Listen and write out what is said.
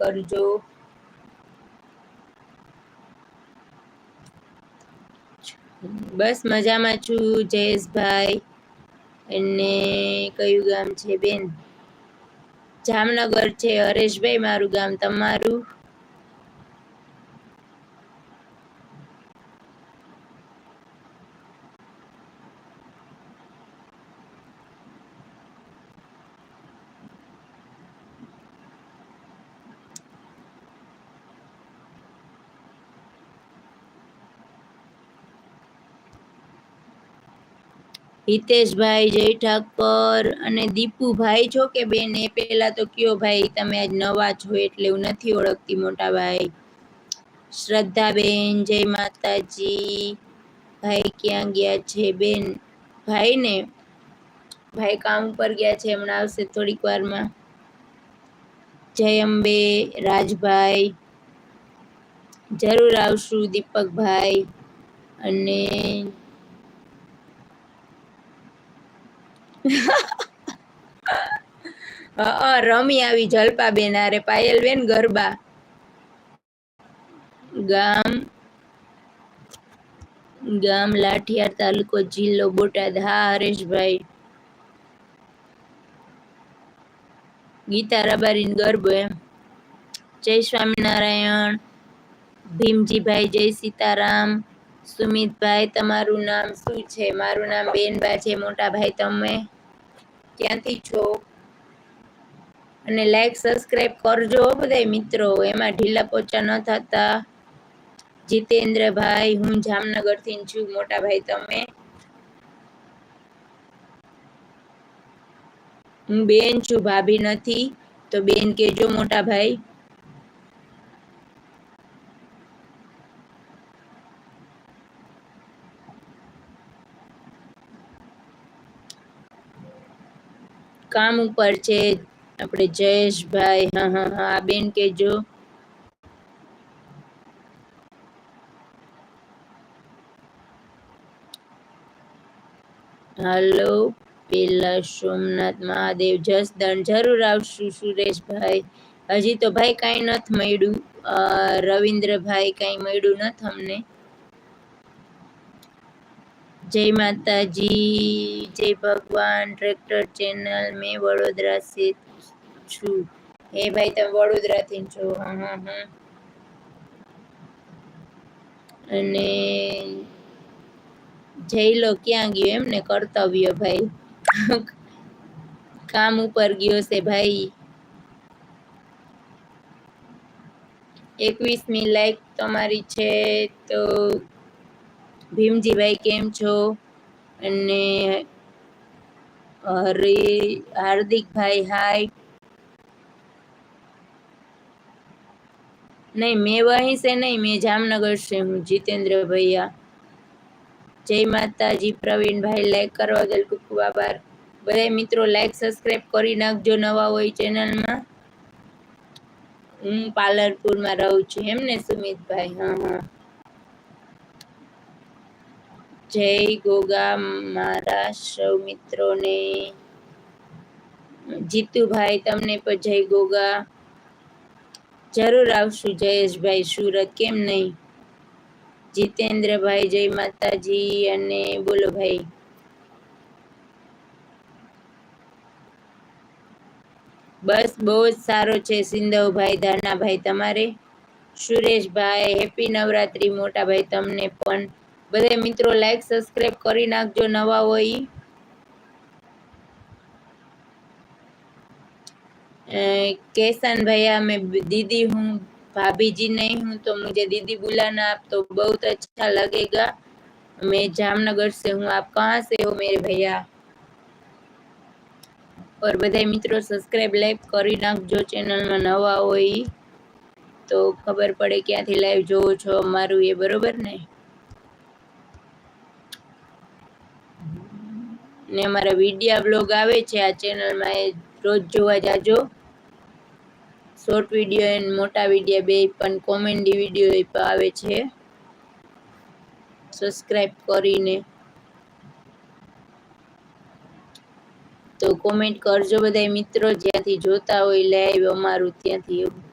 કરજો. બસ મજામાં છું, જયેશભાઈ. અને કયું ગામ છે બેન? જામનગર છે, હરેશભાઈ, મારું ગામ તમારું? હિતેશભાઈ, જય ઠાકર અને દીપુભાઈ. છો કે બેન, એ પહેલાં તો કયો ભાઈ, તમે આજ નવા છો એટલે હું નથી ઓળખતી મોટા ભાઈ. શ્રદ્ધાબેન, જય માતાજી. ભાઈ ક્યાં ગયા છે બેન? ભાઈ ને ભાઈ કામ ઉપર ગયા છે, હમણાં આવશે થોડીક વારમાં. જય અંબે રાજભાઈ. જરૂર આવશું દીપકભાઈ. અને રમી આવી જલપાબેન, અરે પાયલબેન ગરબા. ગામ ગામ લાઠિયાર તાલુકો જિલ્લો બોટાદ. હા, હરેશભાઈ. ગીતા રબારીન ગરબો એમ. જય સ્વામિનારાયણ, ભીમજીભાઈ, જય સીતારામ. સુમિતભાઈ, તમારું નામ શું છે? મારું નામ બેનબા છે મોટા ભાઈ તમે? ક્યાંથી છો અને લાઈક સબસ્ક્રાઈબ કરજો બધા મિત્રો. એમાં ઢીલા પોચા ન થતા. જીતેન્દ્રભાઈ, હું જામનગરથી છું. મોટા ભાઈ તમે. હું બેન છું, ભાભી નથી. તો બેન કેજો મોટા ભાઈ. કામ ઉપર છે. આપણે જયેશભાઈ, હા હા હા બેન કેજો હાલો, પેલા સોમનાથ મહાદેવ જસદણ જરૂર આવશું સુરેશભાઈ. હજી તો ભાઈ કાંઈ નથી મળ્યું. રવિન્દ્રભાઈ કાંઈ મળ્યું નથી અમને. જય માતાજી, જય ભગવાન. ટ્રેક્ટર ચેનલ મેં વડોદરા સે છું. એ ભાઈ, તમે વડોદરાથી છો. હા હા હા. અને જઈલો ક્યાં ગયો? એમને કર્તવ્ય ભાઈ. કામ ઉપર ગયો છે ભાઈ. એકવીસમી લાઈક તમારી છે તો ભીમજીભાઈ, કેમ છો? અને હરે હાર્દિકભાઈ, હાય. નહીં, મેં વહી છે નહીં, મેં જામનગર છે હું, જીતેન્દ્ર ભૈયા. જય માતાજી, પ્રવીણભાઈ લાઈક કરવા બદલ ખૂબ ખૂબ આભાર. બધા મિત્રો લાઈક સબસ્ક્રાઈબ કરી નાખજો નવા હોય ચેનલમાં. હું પાલનપુરમાં રહું છું, એમ ને, સુમિતભાઈ? હા હા. જય ગોગા મારા સૌ મિત્રોને જીતુભાઈ, તમને પણ જય ગોગા. જરૂર આવશું જયેશભાઈ સુરત, કેમ નહીં? જીતેન્દ્રભાઈ, જય માતાજી અને બોલો ભાઈ. બસ બહુ જ સારો છે સિંધવભાઈ, ધાનાભાઈ તમારે. સુરેશભાઈ, હેપી નવરાત્રી મોટા ભાઈ તમને પણ બધા મિત્રો લાઈક સબસ્ક્રાઈબ કરી નાખજો નવા હોય कैसन भैया मैं दीदी हूँ भाभी जी नहीं हूँ तो मुझे दीदी बुलाना आप तो बहुत अच्छा लगेगा मैं जामनगर से हूँ आप कहाँ से हो मेरे भैया और બધા મિત્રો સબસ્ક્રાઈબ લાઈક કરી નાખજો ચેનલમાં નવા હોય તો ખબર પડે ક્યાંથી લાઈવ જોવો છો અમારું એ બરોબર ને ને અમારા વિડિયા બ્લોગ આવે છે, આ ચેનલમાં એ રોજ જોવા જાજો. શોર્ટ વીડિયો એન્ડ મોટા વીડિયો બે, પણ કોમેડી વીડિયો આવે છે. સબસ્ક્રાઈબ કરીને. તો કોમેન્ટ કરજો બધા મિત્રો, જ્યાંથી જોતા હોય લાઈવ અમારું, ત્યાંથી એવું